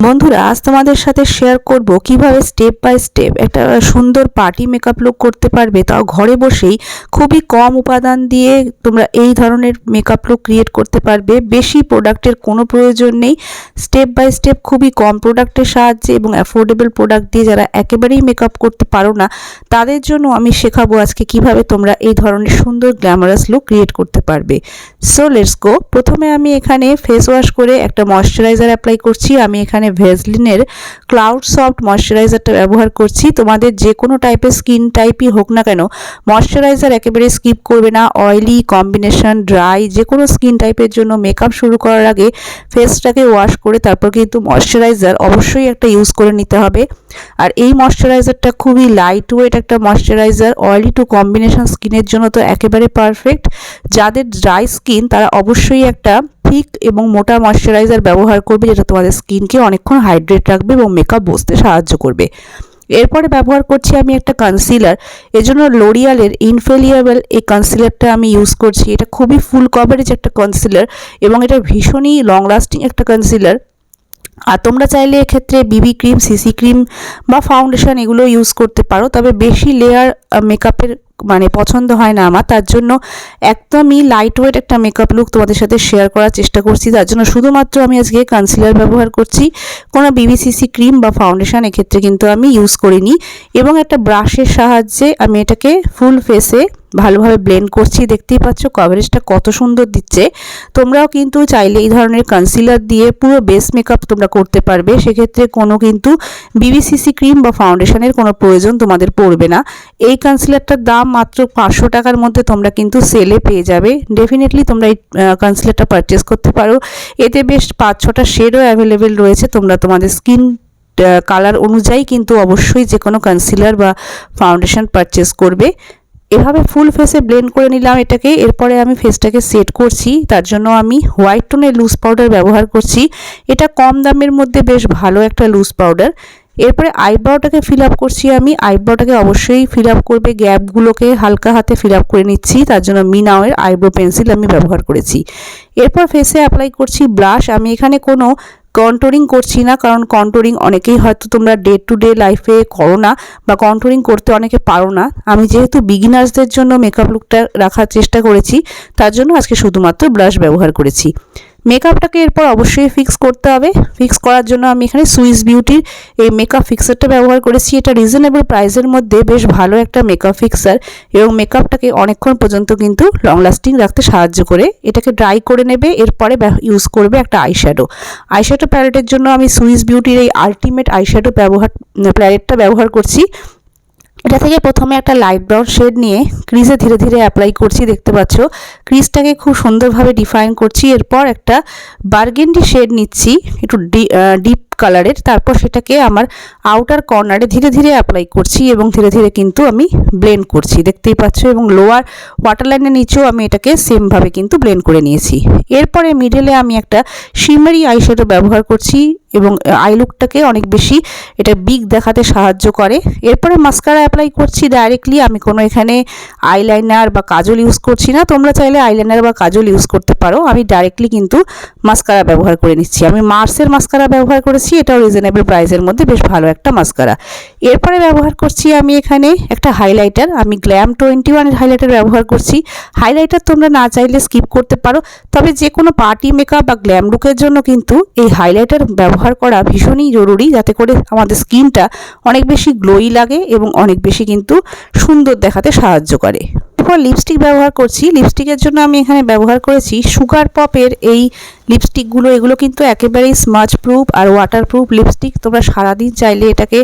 বন্ধুরা, আজ তোমাদের সাথে শেয়ার করব কীভাবে স্টেপ বাই স্টেপ একটা সুন্দর পার্টি মেকআপ লুক করতে পারবে। তাও ঘরে বসেই খুবই কম উপাদান দিয়ে তোমরা এই ধরনের মেকআপ লুক ক্রিয়েট করতে পারবে। বেশি প্রোডাক্টের কোনো প্রয়োজন নেই। স্টেপ বাই স্টেপ খুবই কম প্রোডাক্টের সাহায্যে এবং অ্যাফোর্ডেবল প্রোডাক্ট দিয়ে যারা একেবারেই মেকআপ করতে পারো না, তাদের জন্য আমি শেখাবো আজকে কীভাবে তোমরা এই ধরনের সুন্দর গ্ল্যামারাস লুক ক্রিয়েট করতে পারবে। সো লেটস গো প্রথমে আমি এখানে ফেস ওয়াশ করে একটা ময়শ্চারাইজার অ্যাপ্লাই করছি। আমি এখানে ভেজলিনের ক্লাউড সফট ময়শ্চারাইজারটা ব্যবহার করছি। তোমাদের যে কোনো টাইপের স্কিন টাইপই হোক না কেন, ময়শ্চারাইজার একেবারে স্কিপ করবে না। অয়েলি, কম্বিনেশন, ড্রাই, যে কোনো স্কিন টাইপের জন্য মেকআপ শুরু করার আগে ফেসটাকে ওয়াশ করে তারপর কিন্তু ময়শ্চারাইজার অবশ্যই একটা ইউজ করে নিতে হবে। আর এই ময়শ্চারাইজারটা খুবই লাইট ওয়েট একটা ময়শ্চারাইজার। অয়েলি টু কম্বিনেশন স্কিনের জন্য তো একেবারে পারফেক্ট যাদের ড্রাই স্কিন তারা অবশ্যই একটা থিক এবং মোটা ময়শ্চারাইজার ব্যবহার করবে যেটা তোমাদের স্কিনকে অনেকক্ষণ হাইড্রেট রাখবে এবং মেকআপ বসতে সাহায্য করবে। এরপরে ব্যবহার করছি আমি একটা কনসিলার এজন্য লোরিয়ালের ইনফেলিয়েবল এই কনসিলারটা আমি ইউজ করছি। এটা খুবই ফুল কভারেজ একটা কনসিলার এবং এটা ভীষণই লং লাস্টিং একটা কনসিলার আর তোমরা চাইলে এক্ষেত্রে বিবি ক্রিম সিসি ক্রিম বা ফাউন্ডেশন এগুলো ইউজ করতে পারো। তবে বেশি লেয়ার মেকআপের মানে পছন্দ হয় না আমার। তার জন্য একদমই লাইট ওয়েট একটা মেকআপ লুক তোমাদের সাথে শেয়ার করার চেষ্টা করছি। তার জন্য শুধুমাত্র আমি আজকে কনসিলার ব্যবহার করছি। কোনো বিবিসিসি ক্রিম বা ফাউন্ডেশন এক্ষেত্রে কিন্তু আমি ইউজ করিনি। এবং একটা ব্রাশের সাহায্যে আমি এটাকে ফুল ফেসে ভালোভাবে ব্লেন্ড করছি, দেখতেই পাচ্ছ কভারেজটা কত সুন্দর দিচ্ছে। তোমরাও কিন্তু চাইলে এই ধরনের কনসিলার দিয়ে পুরো বেস মেকআপ তোমরা করতে পারবে। সেক্ষেত্রে কোনো কিন্তু বিবিসিসি ক্রিম বা ফাউন্ডেশনের কোনো প্রয়োজন তোমাদের পড়বে না। এই কনসিলারটার দাম মাত্র পাঁচশো টাকার মধ্যে তোমরা কিন্তু সেলে পেয়ে যাবে। ডেফিনেটলি তোমরা এই কনসিলারটা পারচেস করতে পারো। এতে বেশ পাঁচ ছটা শেডও অ্যাভেলেবেল রয়েছে। তোমরা তোমাদের স্কিন কালার অনুযায়ী কিন্তু অবশ্যই যে কোনো কনসিলার বা ফাউন্ডেশন পারচেস করবে। এভাবে ফুল ফেসে ব্লেন্ড করে নিলাম এটাকে, এরপরে আমি ফেসটাকে সেট করছি, তার জন্য আমি হোয়াইট টোনের লুজ পাউডার ব্যবহার করছি। এটা কম দামের মধ্যে বেশ ভালো একটা লুজ পাউডার এরপরে আইব্রাওটাকে ফিল আপ করছি আমি আইব্রাওটাকে অবশ্যই ফিল আপ করবে গ্যাপগুলোকে হালকা হাতে ফিল আপ করে নিচ্ছি, তার জন্য মিনাওয়ের আইব্রো পেন্সিল আমি ব্যবহার করেছি। এরপর ফেসে অ্যাপ্লাই করছি ব্লাশ আমি এখানে কোনো কন্ট্রোলিং করছি না, কারণ কন্টোরিং অনেকেই হয়তো তোমরা ডে টু ডে লাইফে করো না বা কন্টোরিং করতে অনেকে পারো না। আমি যেহেতু বিগিনার্সদের জন্য মেকআপ লুকটা রাখার চেষ্টা করেছি, তার জন্য আজকে শুধুমাত্র ব্রাশ ব্যবহার করেছি। মেকআপটাকে এরপর অবশ্যই ফিক্স করতে হবে। ফিক্স করার জন্য আমি এখানে সুইস বিউটির এই মেকআপ ফিক্সারটা ব্যবহার করেছি। এটা রিজনেবল প্রাইসের মধ্যে বেশ ভালো একটা মেকআপ ফিক্সার এবং মেকআপটাকে অনেকক্ষণ পর্যন্ত কিন্তু লং লাস্টিং রাখতে সাহায্য করে। এটাকে ড্রাই করে নেবে, এরপরে ইউজ করবে একটা আইশ্যাডো আইশ্যাডো প্যালেটের জন্য আমি সুইস বিউটির এই আলটিমেট আইশ্যাডো ব্যবহার প্যালেটটা ব্যবহার করছি। এটা থেকে প্রথমে একটা লাইট ব্রাউন শেড নিয়ে ক্রিজে ধীরে ধীরে অ্যাপ্লাই করছি, দেখতে পাচ্ছ? ক্রিজটাকে খুব সুন্দরভাবে ডিফাইন করছি, এরপর একটা বার্গেন্ডি শেড নিচ্ছি, একটু ডিপ কালারের তারপর সেটাকে আমার আউটার কর্নারে ধীরে ধীরে অ্যাপ্লাই করছি এবং ধীরে ধীরে কিন্তু আমি ব্লেন্ড করছি। দেখতেই পাচ্ছ এবং লোয়ার ওয়াটার লাইনের নিচেও আমি এটাকে সেমভাবে কিন্তু ব্লেন্ড করে নিয়েছি। এরপরে মিডলে আমি একটা শিমারি আইশ্যাডো ব্যবহার করছি এবং আই লুকটাকে অনেক বেশি এটা বিগ দেখাতে সাহায্য করে। এরপরে মাস্কারা অ্যাপ্লাই করছি ডাইরেক্টলি আমি কোনো এখানে আইলাইনার বা কাজল ইউজ করছি না। তোমরা চাইলে আইলাইনার বা কাজল ইউজ করতে পারো। আমি ডাইরেক্টলি কিন্তু মাস্কারা ব্যবহার করে নিচ্ছি। আমি মার্সের মাস্কারা ব্যবহার করেছি এটাও রিজনেবল প্রাইসের মধ্যে বেশ ভালো একটা মাস্কারা এরপরে ব্যবহার করছি আমি এখানে একটা হাইলাইটার আমি গ্ল্যাম টোয়েন্টি ওয়ানের হাইলাইটার ব্যবহার করছি। হাইলাইটার তোমরা না চাইলে স্কিপ করতে পারো, তবে যে কোনো পার্টি মেকআপ বা গ্ল্যাম লুকের জন্য কিন্তু এই হাইলাইটার ব্যবহার করা ভীষণই জরুরি, যাতে করে আমাদের স্কিনটা অনেক বেশি গ্লোই লাগে এবং অনেক বেশি কিন্তু সুন্দর দেখাতে সাহায্য করে। এরপর লিপস্টিক ব্যবহার করছি। লিপস্টিকের জন্য আমি এখানে ব্যবহার করেছি সুগার পপের এই লিপস্টিকগুলো এগুলো কিন্তু একেবারেই স্মাচ প্রুফ আর ওয়াটার প্রুফ লিপস্টিক তোমরা সারাদিন চাইলে এটাকে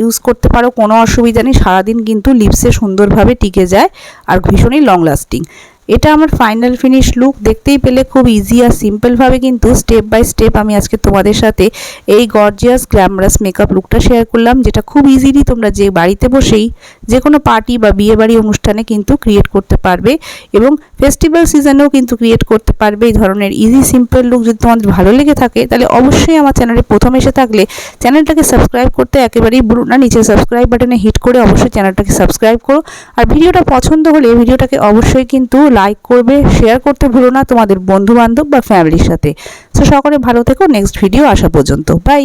ইউজ করতে পারো। কোনো অসুবিধা নেই। সারাদিন কিন্তু লিপসে সুন্দরভাবে টিকে যায় আর ভীষণই লং লাস্টিং এটা আমার ফাইনাল ফিনিশ লুক দেখতেই পেলে খুব ইজি আর সিম্পলভাবে কিন্তু স্টেপ বাই স্টেপ আমি আজকে তোমাদের সাথে এই গর্জিয়াস গ্ল্যামারাস মেকআপ লুকটা শেয়ার করলাম, যেটা খুব ইজিলি তোমরা যে বাড়িতে বসেই যে কোনো পার্টি বা বিয়ে বাড়ি অনুষ্ঠানে কিন্তু ক্রিয়েট করতে পারবে এবং ফেস্টিভ্যাল সিজনেও কিন্তু ক্রিয়েট করতে পারবে। এই ধরনের ইজি সিম্পল লুক যদি তোমাদের ভালো লেগে থাকে, তাহলে অবশ্যই আমার চ্যানেলে প্রথম এসে থাকলে চ্যানেলটাকে সাবস্ক্রাইব করতে একেবারেই ভুলো না। নিচে সাবস্ক্রাইব বাটনে হিট করে অবশ্যই চ্যানেলটাকে সাবস্ক্রাইব করো। আর ভিডিওটা পছন্দ হলে ভিডিওটাকে অবশ্যই কিন্তু লাইক করবে শেয়ার করতে ভুলো না তোমাদের বন্ধুবান্ধব বা ফ্যামিলির সাথে। তো সকলে ভালো থেকো নেক্সট ভিডিও আসা পর্যন্ত। বাই